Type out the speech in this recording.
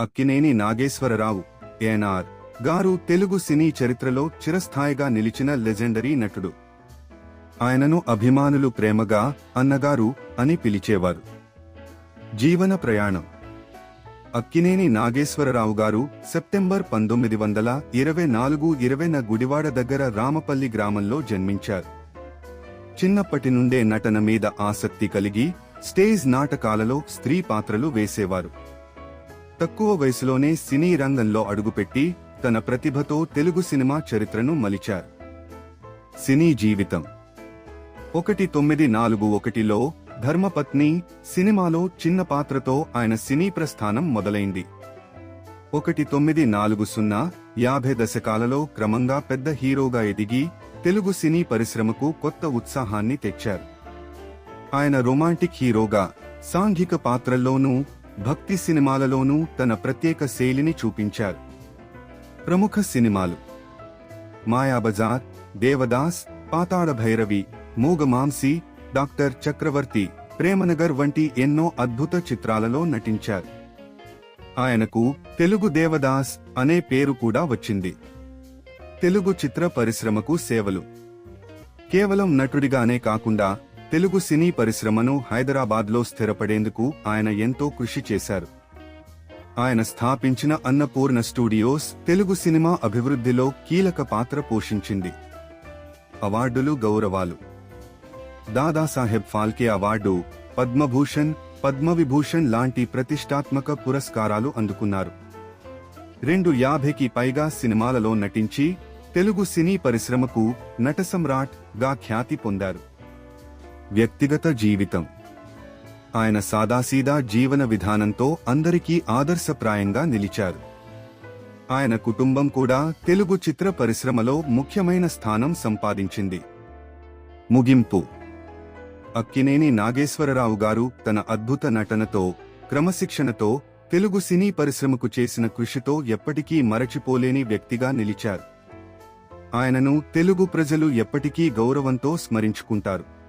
అక్కినేని నాగేశ్వరరావు ఏఎన్ఆర్ గారు తెలుగు సినీ చరిత్రలో చిరస్థాయిగా నిలిచిన లెజెండరీ నటుడు. ఆయనను అభిమానులు ప్రేమగా అన్నగారు అని పిలిచేవారు. జీవన ప్రయాణం. అక్కినేని నాగేశ్వరరావు గారు సెప్టెంబర్ పంతొమ్మిది వందల ఇరవై నాలుగు ఇరవైన గుడివాడ దగ్గర రామపల్లి గ్రామంలో జన్మించారు. చిన్నప్పటి నుండే నటన మీద ఆసక్తి కలిగి స్టేజ్ నాటకాలలో స్త్రీ పాత్రలు వేసేవారు. తక్కువ వయసులోనే సినీ రంగంలో అడుగుపెట్టి తన ప్రతిభతో తెలుగు సినిమా చరిత్రను మలిచారు. సినీ జీవితం. ఒకటి తొమ్మిది నాలుగు ఒకటిలో ధర్మపత్ని సినిమాలో చిన్న పాత్రతో ఆయన సినీ ప్రస్థానం మొదలైంది. ఒకటి తొమ్మిది నాలుగు సున్నా యాభై దశకాలలో క్రమంగా పెద్ద హీరోగా ఎదిగి తెలుగు సినీ పరిశ్రమకు కొత్త ఉత్సాహాన్ని తెచ్చారు. ఆయన రొమాంటిక్ హీరోగా సాంఘిక పాత్రల్లోనూ భక్తి సినిమాలలోనూ తన ప్రత్యేక శైలిని చూపించారు. ప్రముఖ సినిమాలు. మాయాబజార్ దేవదాస్ పాతాళ భైరవి మూగమాంసి డాక్టర్ చక్రవర్తి ప్రేమనగర్ వంటి ఎన్నో అద్భుత చిత్రాలలో నటించారు. ఆయనకు తెలుగు దేవదాస్ అనే పేరు కూడా వచ్చింది. తెలుగు చిత్ర పరిశ్రమకు సేవలు. కేవలం నటుడిగానే కాకుండా తెలుగు సినీ పరిశ్రమను హైదరాబాద్లో స్థిరపడేందుకు ఆయన ఎంతో కృషి చేశారు. ఆయన స్థాపించిన అన్నపూర్ణ స్టూడియోస్ తెలుగు సినిమా అభివృద్ధిలో కీలక పాత్ర పోషించింది. అవార్డులు గౌరవాలు. దాదాసాహెబ్ ఫాల్కే అవార్డు పద్మభూషణ్ పద్మవిభూషణ్ లాంటి ప్రతిష్టాత్మక పురస్కారాలు అందుకున్నారు. రెండు యాభైకి పైగా సినిమాలలో నటించి తెలుగు సినీ పరిశ్రమకు నటసమ్రాట్గా ఖ్యాతి పొందారు. వ్యక్తిగత జీవితం. ఆయన సాదాసీదా జీవన విధానంతో అందరికీ ఆదర్శప్రాయంగా నిలిచారు. ఆయన కుటుంబం కూడా తెలుగు చిత్ర పరిశ్రమలో ముఖ్యమైన స్థానం సంపాదించింది. ముగింపు. అక్కినేని నాగేశ్వరరావు గారు తన అద్భుత నటనతో క్రమశిక్షణతో తెలుగు సినీ పరిశ్రమకు చేసిన కృషితో ఎప్పటికీ మరచిపోలేని వ్యక్తిగా నిలిచారు. ఆయనను తెలుగు ప్రజలు ఎప్పటికీ గౌరవంతో స్మరించుకుంటారు.